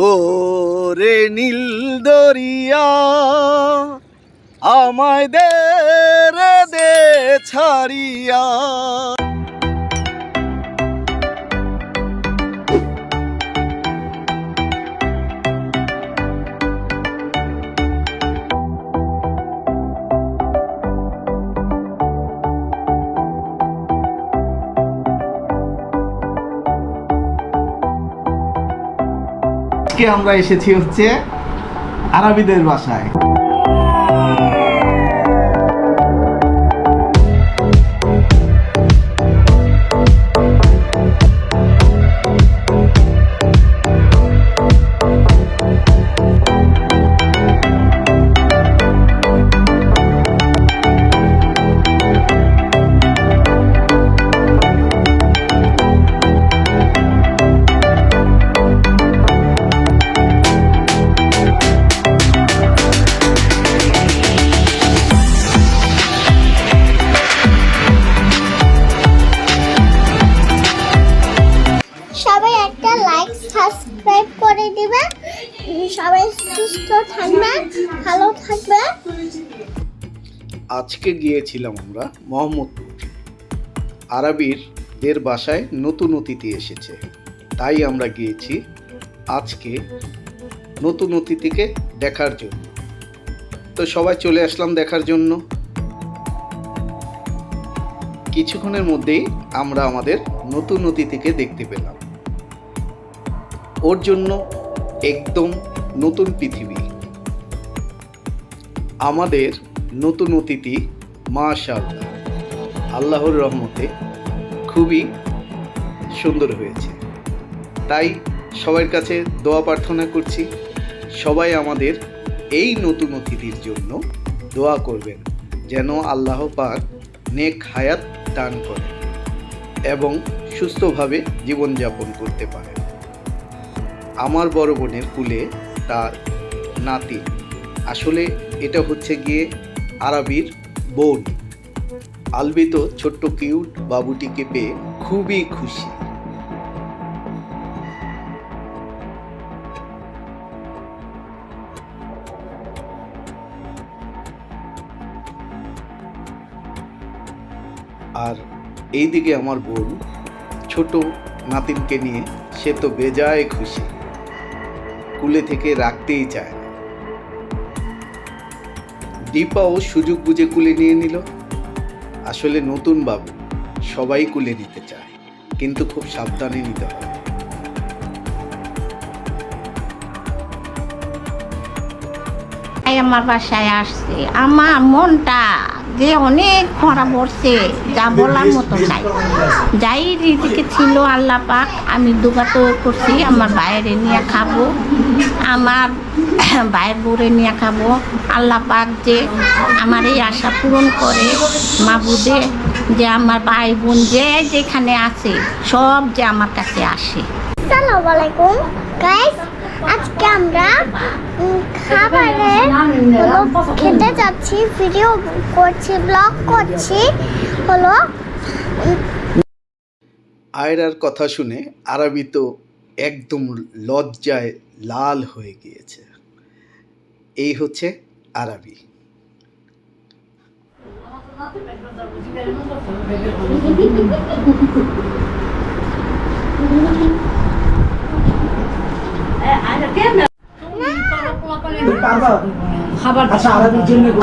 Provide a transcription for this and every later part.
ও রে নীল দরিয়া আমায় দে রে দে ছাড়িয়া। আজকে আমরা এসেছি হচ্ছে আরবিদের বাসায়। আজকে গিয়েছিলাম আমরা, মোহাম্মদপুর। আরবির দের বাসায় নতুন অতিথি এসেছে। তাই আমরা গিয়েছি আজকে নতুন অতিথিকে দেখার জন্য। তো সবাই চলে আসলাম দেখার জন্য। কিছুক্ষণের মধ্যেই আমরা আমাদের নতুন অতিথিকে দেখতে পেলাম। ওর জন্য একদম নতুন পৃথিবী। আমাদের নতুন অতিথি মাশাআল্লাহ। আল্লাহর রহমতে খুবই সুন্দর হয়েছে। তাই সবার কাছে দোয়া প্রার্থনা করছি, সবাই আমাদের এই নতুন অতিথির জন্য দোয়া করবেন, যেন আল্লাহ পাক নেক হায়াত দান করে এবং সুস্থভাবে জীবনযাপন করতে পারে আমার বড় বোনের কুলে তার নাতি। আসলে এটা হচ্ছে গিয়ে আরবির বোন। আলবিত ছোট্ট কিউট বাবুটিকে পেয়ে খুবই খুশি। আর এইদিকে আমার বোন, ছোট নাতিনকে নিয়ে সে তো বেজায় খুশি। কুলে থেকে রাখতেই চায় দীপাও সুযোগ বুঝে কুলে নিয়ে নিল। আসলে নতুন বাবু, সবাই কুলে নিতে চায়, কিন্তু খুব সাবধানে নিতে তাই আমার বাসায় আসছে। আমার মনটা যে অনেক খরা পড়ছে, যা বলার মতো নাই। যাই রিজিকে ছিল আল্লাহ পাক, আমি দুগাত করছি, আমার বাইরে নিয়ে খাব। আমার বাইর বউরে নিয়ে খাব। আল্লাহ পাক যে আমার এই আশা পূরণ করে মাবুদে যে আমার ভাই বোন যে যেখানে আছে সব যে আমার কাছে আসে। আসসালামু আলাইকুম। গাইস আজকে আমরা খাবারে হলো খেতে যাচ্ছি ভিডিও করছি ব্লগ করছি হলো আয়রার কথা শুনে আরবি তো একদম লজ্জায় লাল হয়ে গিয়েছে। এই হচ্ছে আরবি।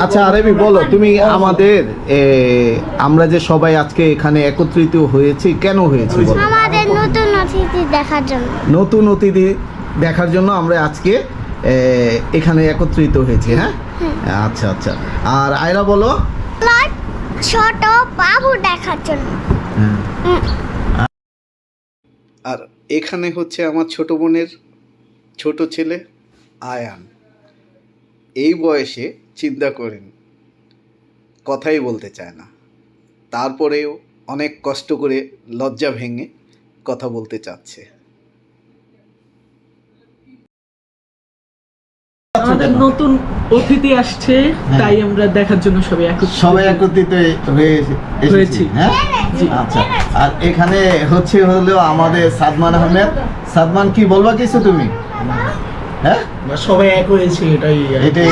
আচ্ছা আরবি বলো। তুমি আমাদের আমরা যে সবাই আজকে এখানে একত্রিত হয়েছি কেন হয়েছি বলো? আমাদের নতুন অতিথি দেখার জন্য। নতুন অতিথি দেখার জন্য আমরা আজকে এখানে একত্রিত হয়েছি হ্যাঁ? আচ্ছা আচ্ছা। আর আয়রা বলো। ছোট বাবু দেখার জন্য। আর এখানে হচ্ছে আমার ছোট বোনের ছোট ছেলে আয়ান। এই বয়সে চিন্তা করেন। কথাই বলতে চায় না। তারপরেও অনেক কষ্ট করে লজ্জা ভেঙে কথা বলতে চাচ্ছে। আমাদের নতুন অতিথি আসছে তাই আমরা দেখার জন্য সবাই একত্রিত সবাই একত্রিত হয়ে এসেছি। হয়েছি। হ্যাঁ? আচ্ছা। আর এখানে হচ্ছে হলো আমাদের সাদমান আহমেদ। সাদমান কি বলবা কিছু তুমি? হ্যাঁ? সবাই এক হয়েছে এটাই এটাই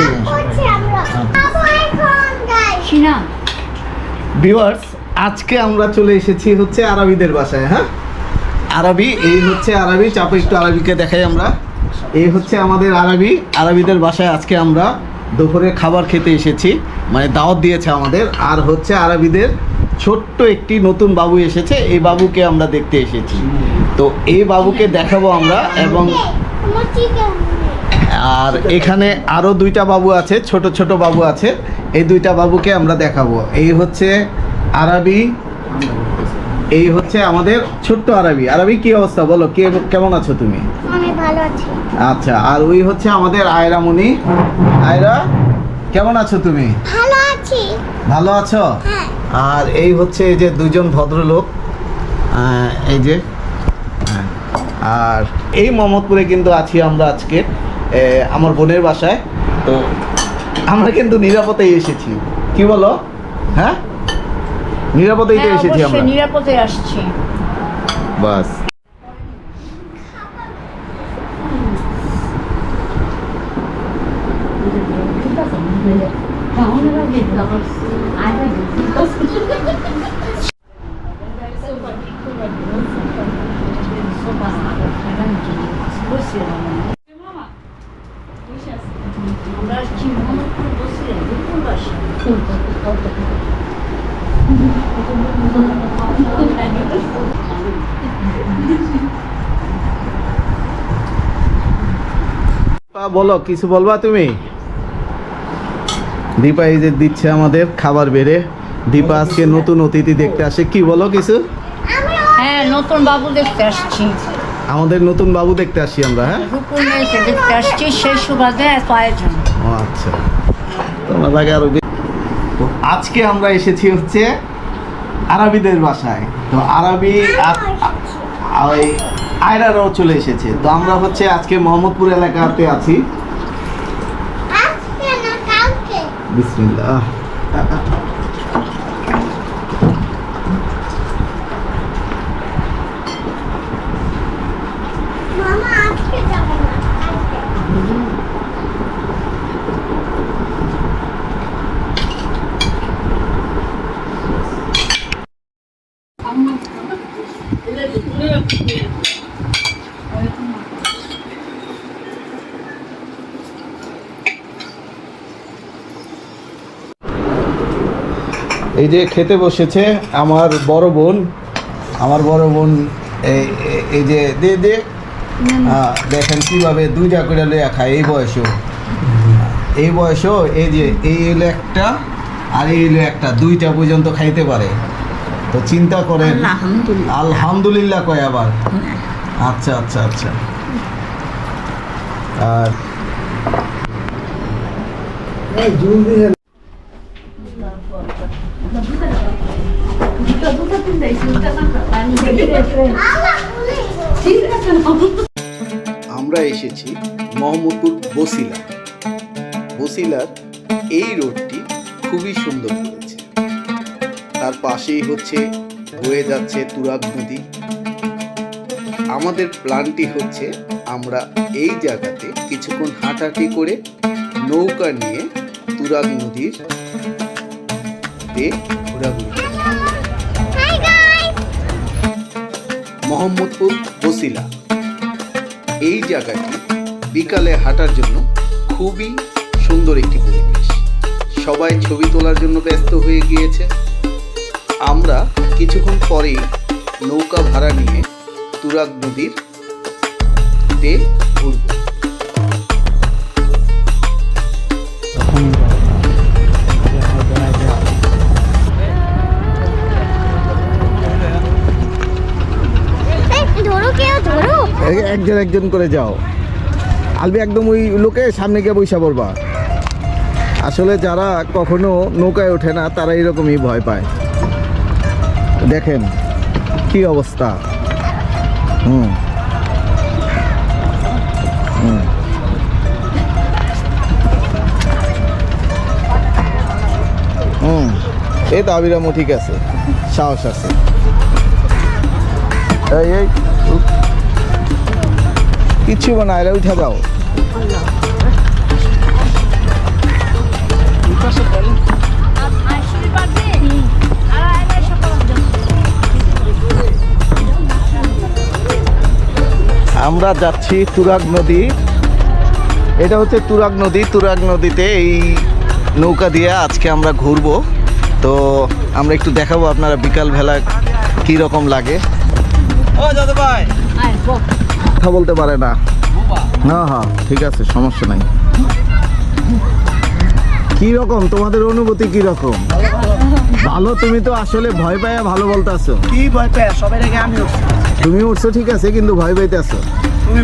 ভিউয়ার্স আজকে আমরা চলে এসেছি হচ্ছে আরবিদের বাসায় হ্যাঁ? আরবি এই হচ্ছে আরবি চাপে একটু আরবিকে দেখাই আমরা। এই হচ্ছে আমাদের আরবি আরবিদের বাসায় আজকে আমরা দুপুরে খাবার খেতে এসেছি। মানে দাওয়াত দিয়েছে আমাদের। আর হচ্ছে আরবিদের ছোট্ট একটি নতুন বাবু এসেছে এই বাবুকে আমরা দেখতে এসেছি। তো এই বাবুকে দেখাবো আমরা এবং আর এখানে আরও দুইটা বাবু আছে ছোট ছোট বাবু আছে। এই দুইটা বাবুকে আমরা দেখাবো। এই হচ্ছে আরবি এই হচ্ছে আমাদের ছোট্ট আরবি। আরবি কি অবস্থা বলো? কে কেমন আছো তুমি? আমি ভালো আছি। আচ্ছা আর ওই হচ্ছে আমাদের আয়রা মনি। আয়রা কেমন আছো তুমি? ভালো আছি। ভালো আছো? হ্যাঁ। আর এই হচ্ছে এই যে দুজন ভদ্রলোক। এই যে হ্যাঁ। আর এই মোহাম্মদপুরে কিন্তু আছি আমরা আজকে। আমার বোনের বাসায়। তো আমরা কিন্তু নিরাপদেই এসেছি। কি বলো? হ্যাঁ? নিরাপদেই তো হ্যাঁ, এসেছি আমরা। নিরাপদে আসছি। বাস। বলো কিছু বলবা তুমি? দীপা এই যে দিচ্ছে আমাদের খাবার বেড়ে। দীপা আজকে নতুন অতিথি দেখতে আসে। কি বলো কিছু? হ্যাঁ নতুন বাবু দেখতে আসছি। আমাদের নতুন বাবু দেখতে আসি আমরা হ্যাঁ? মেয়েকে দেখতে আসছি সেই সুবাদে এত আয়োজন। ও আচ্ছা। তোমার লাগে আরও তো আজকে আমরা এসেছি হচ্ছে আরবিদের বাসায়। তো আরবি আর আর ওই আয়রারাও চলে এসেছে। তো আমরা হচ্ছে আজকে মোহাম্মদপুর এলাকাতে আছি। বিসমিল্লাহ। এই যে খেতে বসেছে আমার বড় বোন আমার বড় বোন এই যে দে দে। হ্যাঁ, দেখেন কীভাবে দুইটা করে লইয়া খায় এই বয়সেও। এই বয়সেও এই যে এই এলো একটা আর এই এলো একটা দুইটা পর্যন্ত খাইতে পারে। তো চিন্তা করেন আলহামদুলিল্লাহ। আলহামদুলিল্লাহ কয় আবার? আচ্ছা আচ্ছা আচ্ছা। আর মোহাম্মদপুর বসিলা বসিলার এই রোডটি খুবই সুন্দর করেছে। তার পাশেই হচ্ছে বয়ে যাচ্ছে তুরাগ নদী। আমাদের প্ল্যানটি হচ্ছে আমরা এই জায়গাতে কিছুক্ষণ হাঁটাহাঁটি করে নৌকা নিয়ে তুরাগ নদীর ঘোরাঘুরি মোহাম্মদপুর বসিলা এই জায়গাটি বিকালে হাঁটার জন্য খুবই সুন্দর একটি পরিবেশ। সবাই ছবি তোলার জন্য ব্যস্ত হয়ে গিয়েছে। আমরা কিছুক্ষণ পরেই নৌকা ভাড়া নিয়ে তুরাগ নদীর তে ঘুরব। এই, ধরো কেউ ধরো। একজন একজন করে যাও। আলবি একদম ওই লোকে সামনে গিয়ে বৈশা পড়বা আসলে যারা কখনো নৌকায় ওঠে না, তারা এরকমই ভয় পায়। দেখেন কি অবস্থা। হুম। হুম। হুম। এই তো আবিরামও ঠিক আছে, সাহস আছে। এই এই উঠ। কিচ্ছু বানায় উঠে যাও। আমরা যাচ্ছি তুরাগ নদী। এটা হচ্ছে তুরাগ নদী। তুরাগ নদীতে এই নৌকা দিয়ে আজকে আমরা ঘুরবো। তো আমরা একটু দেখাবো আপনারা বিকাল বেলা কী রকম লাগে কথা বলতে পারে না। হ্যাঁ হ্যাঁ ঠিক আছে সমস্যা নাই। কি রকম? তোমাদের অনুভূতি কি রকম? ভালো? তুমি তো আসলে ভয় পাইয়া ভালো বলতেছো। কি ভয় পেয়ে সবাই রেখে আমি। তুমি উঠছো ঠিক আছে কিন্তু ভয় পাইতেছো। তুমি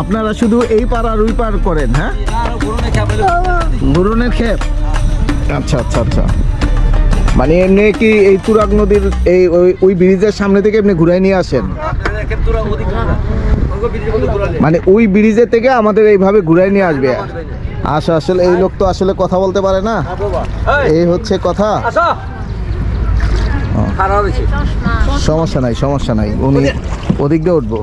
আপনারা শুধু এই পার আর ওই পার করেন হ্যাঁ? ঘুরনের ক্ষেপ আচ্ছা আচ্ছা আচ্ছা। মানে এমনি কি এই তুরাগ নদীর এই ওই- ব্রিজের সামনে থেকে এমনি ঘুরাই নিয়ে আসেন? মানে ওই ব্রিজের থেকে আমাদের এইভাবে ঘুরাই নিয়ে আসবে? আচ্ছা আসলে এই লোক তো আসলে কথা বলতে পারে না। এই হচ্ছে কথা। সমস্যা নাই সমস্যা নাই। উনি ওদিক দিয়ে উঠবো।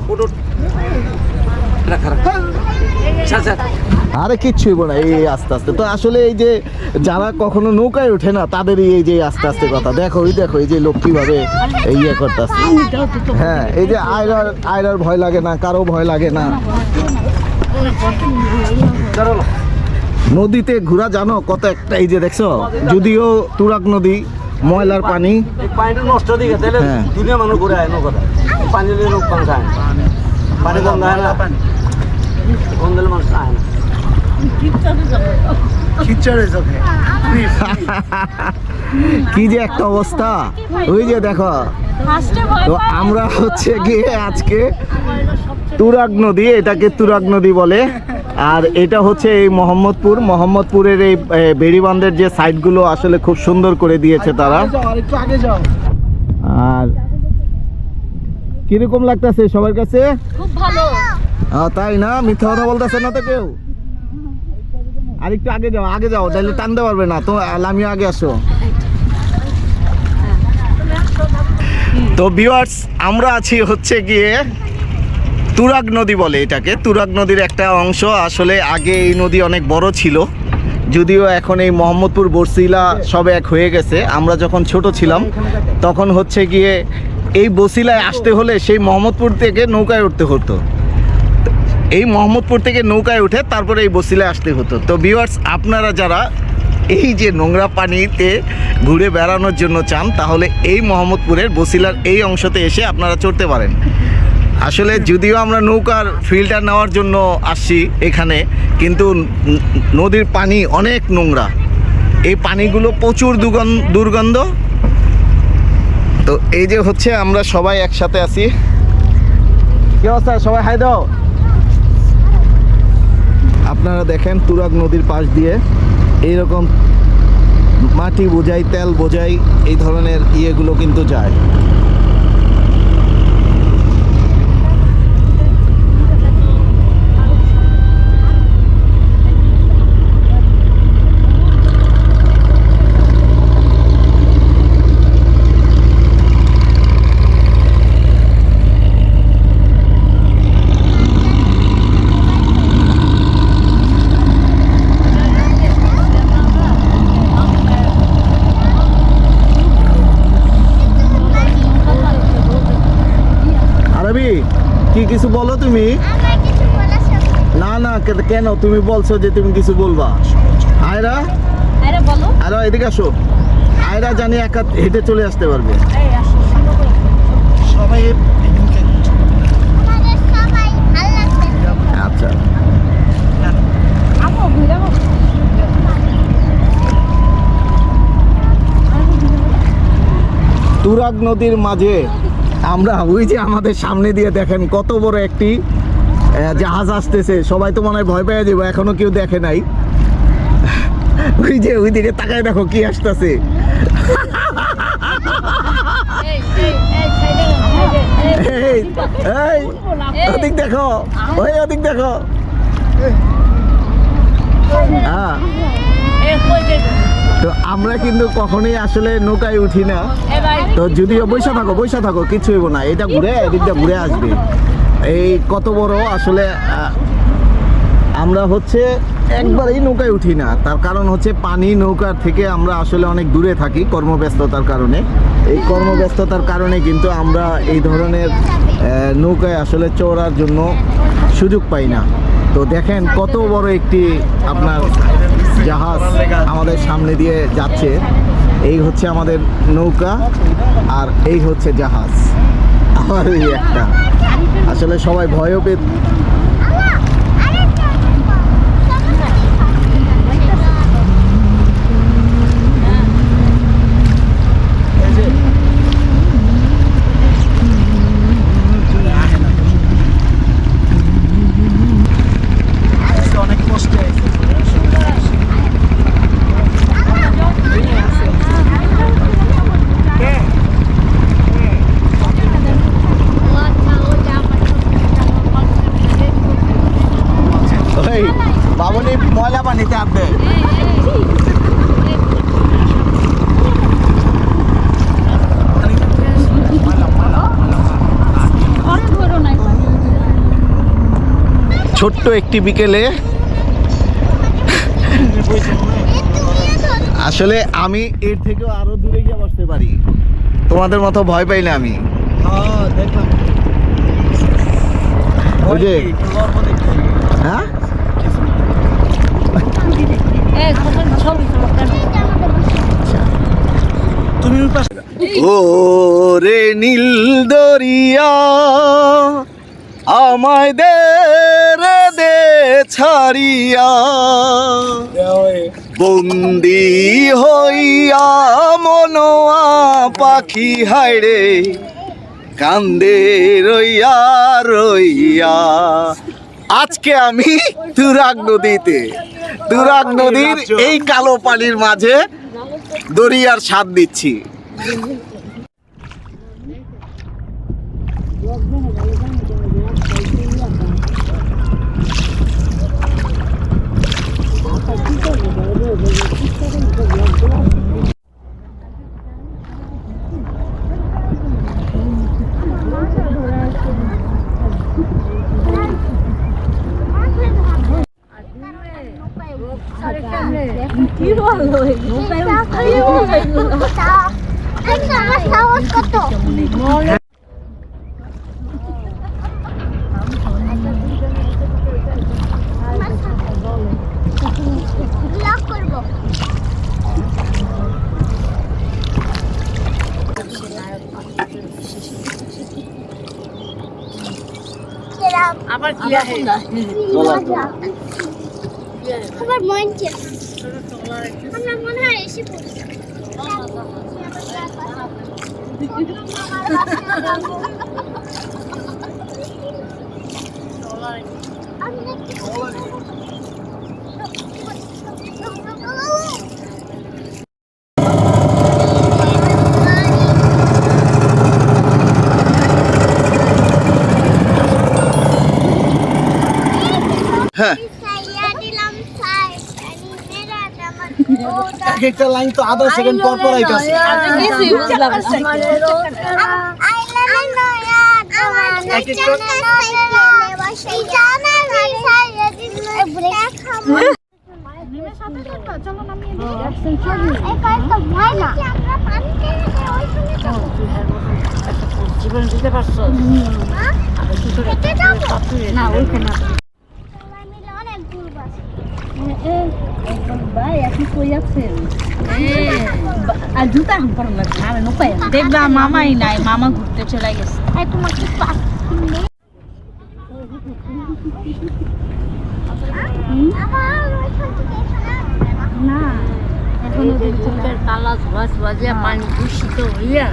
আরে কিচ্ছু হইব না এই আস্তে আস্তে। তো আসলে এই যে যারা কখনো নৌকায় ওঠে না তাদেরই এই যে আস্তে আস্তে কথা। দেখো ওই দেখো এই যে লোক কীভাবে এই ইয়ে করতেছে। হ্যাঁ এই যে আয়রার আয়রার ভয় লাগে না কারও ভয় লাগে না। নদীতে ঘোরা জানো কত একটা এই যে দেখছ? যদিও তুরাগ নদী ময়লার পানি। পানিটা নষ্ট হ্যাঁ। দুনিয়া মানুষ ঘুরে আয় নৌকাটা পানি পান। পানি গন্ধ হয় না। মানুষ না। কি যে একটা অবস্থা। ওই যে দেখো তো আমরা হচ্ছে গিয়ে আজকে তুরাগ নদী এটাকে তুরাগ নদী বলে। আর এটা হচ্ছে এই মোহাম্মদপুর। মোহাম্মদপুরের এই এ, বেড়িবাঁধের যে সাইডগুলো আসলে খুব সুন্দর করে দিয়েছে তারা। আর কীরকম লাগতেছে সবার কাছে? খুব ভালো। তাই না? মিথ্যা কথা বলতেছে না তো কেউ? আর একটু আগে যাও আগে যাও তাহলে টানতে পারবে না। তো আমিও আগে আসো। তো ভিউয়ার্স আমরা আছি হচ্ছে গিয়ে তুরাগ নদী বলে এটাকে। তুরাগ নদীর একটা অংশ। আসলে আগে এই নদী অনেক বড় ছিল। যদিও এখন এই মোহাম্মদপুর বরসিলা সব এক হয়ে গেছে। আমরা যখন ছোট ছিলাম, তখন হচ্ছে গিয়ে এই বসিলায় আসতে হলে সেই মোহাম্মদপুর থেকে নৌকায় উঠতে হতো। এই মোহাম্মদপুর থেকে নৌকায় উঠে তারপরে এই বসিলায় আসতে হতো। তো ভিউয়ার্স আপনারা যারা এই যে নোংরা পানিতে ঘুরে বেড়ানোর জন্য চান, তাহলে এই মোহাম্মদপুরের বসিলার এই অংশতে এসে আপনারা চড়তে পারেন। আসলে যদিও আমরা নৌকার ফিল্টার নেওয়ার জন্য আসছি এখানে, কিন্তু নদীর পানি অনেক নোংরা। এই পানিগুলো প্রচুর দুর্গন্ধ। তো এই যে হচ্ছে আমরা সবাই একসাথে আছি। কি অবস্থা? সবাই হাই দাও। আপনারা দেখেন তুরাগ নদীর পাশ দিয়ে এইরকম মাটি বোঝাই, তেল বোঝাই এই ধরনের ইয়েগুলো কিন্তু যায় আরবি কি কিছু বলো তুমি? না। না কেন? তুমি বলছো যে তুমি কিছু বলবা। আয়রা? আরে বলো। আরও এদিকে আসো। আয়রা জানি একা হেঁটে চলে আসতে পারবে। সবাই আমাদের সবাই ভালো লাগছে। আচ্ছা। তুরাগ নদীর মাঝে আমরা ওই যে আমাদের সামনে দিয়ে দেখেন কত বড় একটি জাহাজ আসতেছে। সবাই তো মনে হয় ভয় পেয়ে যাব, এখনও কেউ দেখে নাই। ওই যে ওই দিকে তাকায় দেখো কি আসতেছে। ওদিক দেখো, ওই ওদিক দেখো। হ্যাঁ। আমরা কিন্তু কখনোই আসলে নৌকায় উঠি না। তো যদিও বৈশা থাকো বৈশা থাকো, কিছু হইব না। এটা ঘুরে, এদিকটা ঘুরে আসবে। এই কত বড় আসলে আমরা হচ্ছে একবারেই নৌকায় উঠি না। তার কারণ হচ্ছে পানি নৌকার থেকে আমরা আসলে অনেক দূরে থাকি কর্মব্যস্ততার কারণে। এই কর্মব্যস্ততার কারণে কিন্তু আমরা এই ধরনের নৌকায় আসলে চড়ার জন্য সুযোগ পাই না। তো দেখেন কত বড় একটি আপনার জাহাজ আমাদের সামনে দিয়ে যাচ্ছে। এই হচ্ছে আমাদের নৌকা আর এই হচ্ছে জাহাজ। আমার এই একটা। আসলে সবাই ভয়ও পেয়ে অনেক কষ্টে আছে ওই বাবনি ময়লা পানিতে আসবে ছোট্ট একটি বিকেলে। আসলে আমি এর থেকেও আরও দূরে গিয়ে বসতে পারি। তোমাদের মতো ভয় পাই না আমি। হ্যাঁ যে হ্যাঁ? ও রে নীল দরিয়া। আমায় দে রে, দে ছাড়িয়া। বন্দি হইয়া মনোয়া পাখি হাইরে কান্দে রইয়া রইয়া। আজকে আমি তুরাগ নদীতে তুরাগ নদীর এই কালো পানির মাঝে দরিয়ার স্বাদ দিচ্ছি আবার কি আছে? আবার মন চেয়ে আমরা মনে হয় এসে পড়ছি। হ্যাঁ সাইয়া দিলাম সাই আমি মেরা জামান ওটা এক একটা লাইন তো আধা সেকেন্ড পর পর আইতাছে এক জীবন দিতে পারছ না ওইখানে দেখবা মামাই নাই মামা ঘুরতে চলে গেছে তোমার কি না এখনও তালা ধোয়া ধোয়া দিয়ে পানি দূষিত হইয়া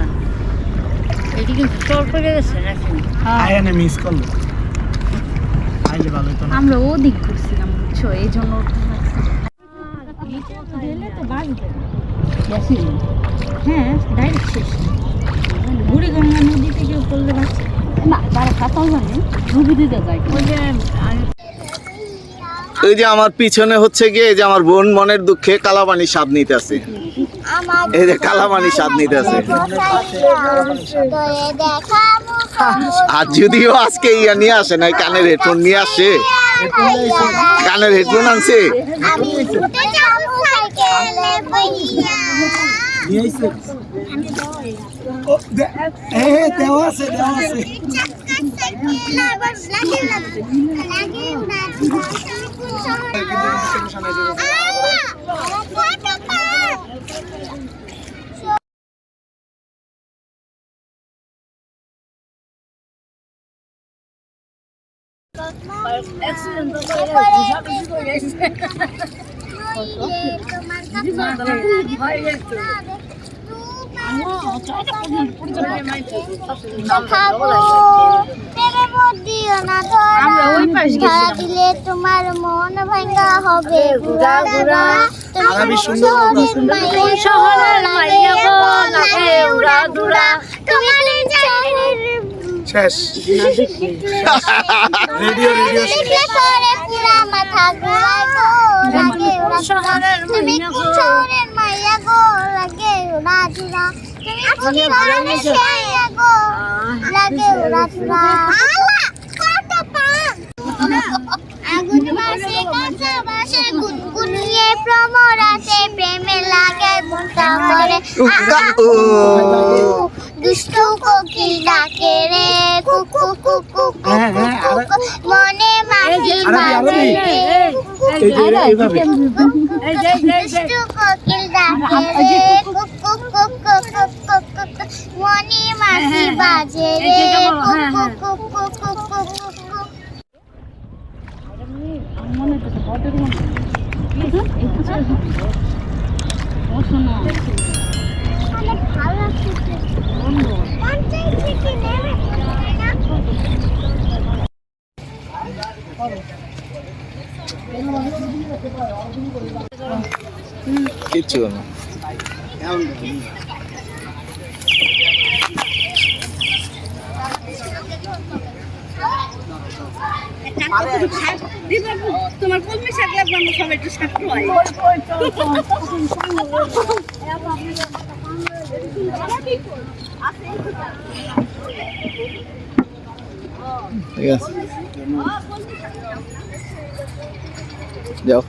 এটি কিন্তু চর করে গেছে নাকি? আয়ানে মিস করল। আইলে ভালো হতো আমরা ওদিক ঘুরছিলাম বুঝছ? এই জন্য গেলে হ্যাঁ ডাইরেক্ট শেষ। বুড়িগঙ্গা নদী থেকে করলে বাঁচে না ওই যে আমার পিছনে হচ্ছে গিয়ে এই যে আমার বোন মনের দুঃখে কালাপানি স্বাদ নিতেছে আমার এই যে কালাপানি স্বাদ নিতেছে তোরে দেখাবো আর যদিও আজকে ইয়া নিয়ে আসে নাই কানের হেডফোন নিয়ে আসে। কানের হেডফোন আনছে। আমি ছুটে যাব সাইকেলে বইয়া চাক্কা সাইকেল আবার লাগে দিলে তোমার মন ভাঙ্গা হবে গুড়া গুড়া তুমি শহরের শহরের মাইয়া গো লাগে উড়া দুরা তোমার চাহের শেষ। Radio radio. পান আগুন বাসে কাঁচা বাসে গুনগুনিয়ে ভ্রমরাতে প্রেমে লাগে মনটা করে দুষ্ট কোকিল ডাকে রে কুকু কুকু কুকু মনে মাটি বাজে রে দুষ্ট কোকিল ডাকে রে কুকু কুকু কুকু কুকু মনে মাটি বাজে রে কুকু কুকু কুকু কুকু অনেক ভালো লাগছে পঞ্চায়েত থেকে নেবে না কিচ্ছু না। তোমার কলমি শাক লাগবে আমরা সবাই একটু শাক খাওয়াই ঠিক আছে। যাও।